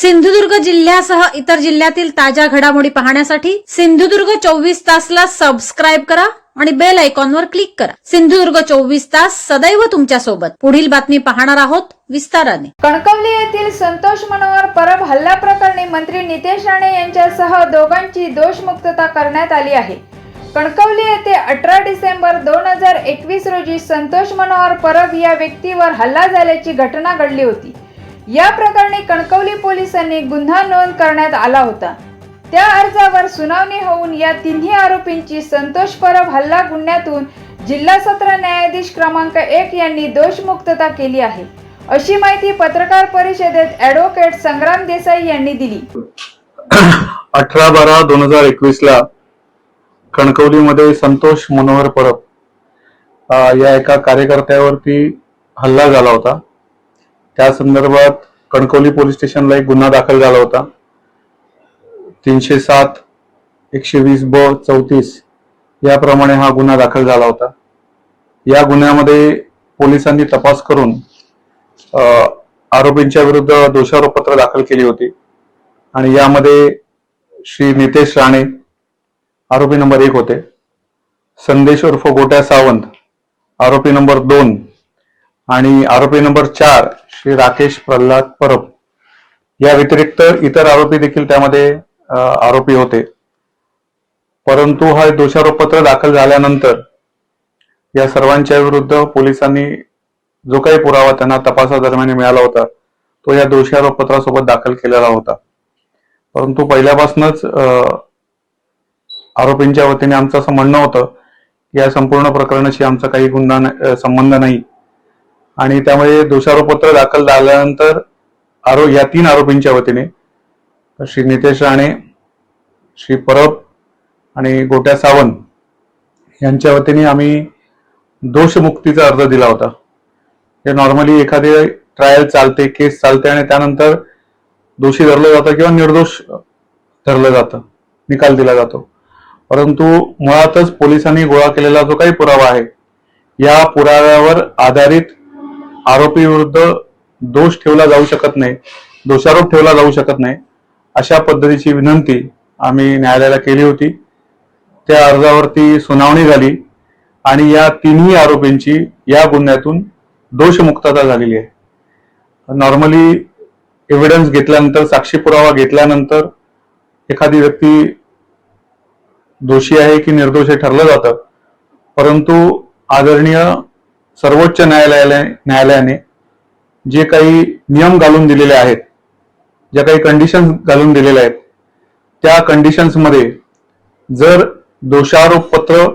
सिंधुदुर्ग जिल्ह्यासह इतर जिल्ह्यातील ताज्या घडामोडी पाहण्यासाठी सिंधुदुर्ग चोवीस तासला सबस्क्राईब करा आणि बेल आयकॉनवर क्लिक करा. सिंधुदुर्ग चोवीस तास सदैव तुमच्यासोबत. पुढील बातमी पाहणार आहोत विस्ताराने. कणकवली येथील संतोष मनोहर परब हल्ला प्रकरणी मंत्री नितेश राणे यांच्यासह दोघांची दोषमुक्तता करण्यात आली आहे. कणकवली येथे अठरा डिसेंबर दोन हजार एकवीस रोजी संतोष मनोहर परब या व्यक्तीवर हल्ला झाल्याची घटना घडली होती. या प्रकरणी कणकवली पोलिसांनी गुन्हा नोंद करण्यात आला होता. त्या अर्जावर सुनावणी होऊन या तिन्ही आरोपींची संतोष परब हल्ला गुन्ह्यातून जिल्हा सत्र न्यायाधीश क्रमांक एक यांनी दोषमुक्तता केली आहे. अशी माहिती पत्रकार परिषदेत ऍडव्होकेट संग्राम देसाई यांनी दिली. अठरा बारा दोन हजार एकवीस ला कणकवलीमध्ये संतोष मनोहर परब या एका कार्यकर्त्यावरती हल्ला झाला होता. त्या संदर्भात कणकवली पोलीस स्टेशनला एक गुन्हा दाखल झाला होता. तीनशे सात एकशे वीस ब चौतीस याप्रमाणे हा गुन्हा दाखल झाला होता. या गुन्ह्यामध्ये पोलिसांनी तपास करून आरोपींच्या विरुद्ध दोषारोपपत्र दाखल केली होती. आणि यामध्ये श्री नितेश राणे आरोपी नंबर एक होते. संदेश उर्फ गोट्या सावंत आरोपी नंबर दोन आणि आरोपी नंबर चार श्री राकेश प्रल्हाद परब. या व्यतिरिक्त इतर आरोपी देखील त्यामध्ये आरोपी होते. परंतु हा दोषारोपपत्र दाखल झाल्यानंतर या सर्वांच्या विरुद्ध पोलिसांनी जो काही पुरावा त्यांना तपासादरम्यान मिळाला होता तो या दोषारोपपत्रासोबत दाखल केलेला होता. परंतु पहिल्यापासूनच आरोपींच्या वतीने आमचं असं म्हणणं होतं की या संपूर्ण प्रकरणाशी आमचा काही गुन्हा संबंध नाही. आणि त्यामुळे दोषारोपपत्र दाखल झाल्यानंतर आरो या तीन आरोपींच्या वतीने श्री नितेश राणे श्री परब आणि गोट्या सावंत यांच्या वतीने आम्ही दोषमुक्तीचा अर्ज दिला होता. हे नॉर्मली एखादे ट्रायल चालते केस चालते आणि त्यानंतर दोषी धरलं जातं किंवा निर्दोष धरलं जातं निकाल दिला जातो. परंतु मुळातच पोलिसांनी गोळा केलेला जो काही पुरावा आहे या पुराव्यावर आधारित आरोपी विरुद्ध दोष ठेवला जाऊ शकत नाही दोषारोप ठेवला जाऊ शकत नाही अशा पद्धतीची विनंती आम्ही न्यायालयाला केली होती. त्या अर्जावरती सुनावणी झाली आणि या तिन्ही आरोपींची या गुन्ह्यातून दोषमुक्तता झालेली आहे. नॉर्मली एव्हिडन्स घेतल्यानंतर साक्षी पुरावा घेतल्यानंतर एखादी व्यक्ती दोषी आहे की निर्दोष ठरलं जातं. परंतु आदरणीय सर्वोच्च न्यायालयाने न्यायालयाने जे काही नियम घालून दिलेले आहेत ज्या काही कंडिशन्स घालून दिलेल्या आहेत त्या कंडिशन्समध्ये जर दोषारोप पत्र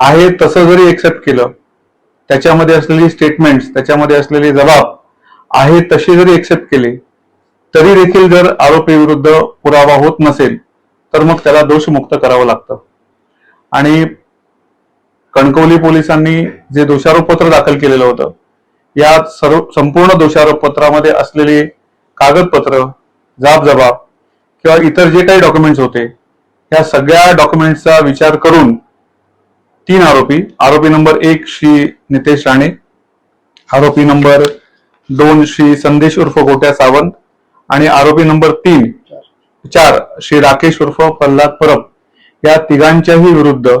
आहे तसं जरी एक्सेप्ट केलं त्याच्यामध्ये असलेली स्टेटमेंट्स त्याच्यामध्ये असलेले जबाब आहे तसे जरी एक्सेप्ट केले तरी देखील जर आरोपी विरुद्ध पुरावा होत नसेल तर मग त्याला दोषमुक्त करावं लागतं. आणि कणकवली पोलिसांनी जे दोषारोपपत्र दाखल केलेलं होतं या सर्व संपूर्ण दोषारोपपत्रामध्ये असलेले कागदपत्र जाब जबाब किंवा इतर जे काही डॉक्युमेंट्स होते या सगळ्या डॉक्युमेंट्सचा विचार करून तीन आरोपी आरोपी नंबर एक श्री नितेश राणे आरोपी नंबर दोन श्री संदेश उर्फ गोट्या सावंत आणि आरोपी नंबर तीन चार श्री राकेश उर्फ प्रल्हाद परब या तिघांच्याही विरुद्ध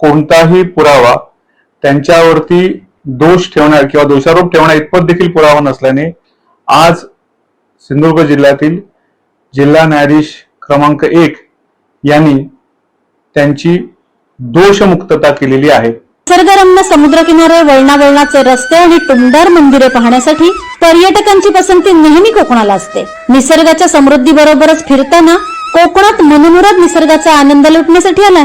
कोणताही पुरावा त्यांच्यावरती दोष ठेवणार किंवा दोषारोप ठेवणार इतपत देखील पुरावा नसल्याने आज सिंधुदुर्ग जिल्ह्यातील जिल्हा न्यायाधीश क्रमांक एक यांनी त्यांची दोषमुक्तता केलेली आहे. निसर्गरम्य समुद्रकिनारे वळणावळणाचे रस्ते आणि टुमदार मंदिरे पाहण्यासाठी पर्यटकांची पसंती नेहमी कोकणाला असते. निसर्गाच्या समृद्धी बरोबरच फिरताना कोकणात मनमुराद निसर्गाचा आनंद लुटण्यासाठी आलाय.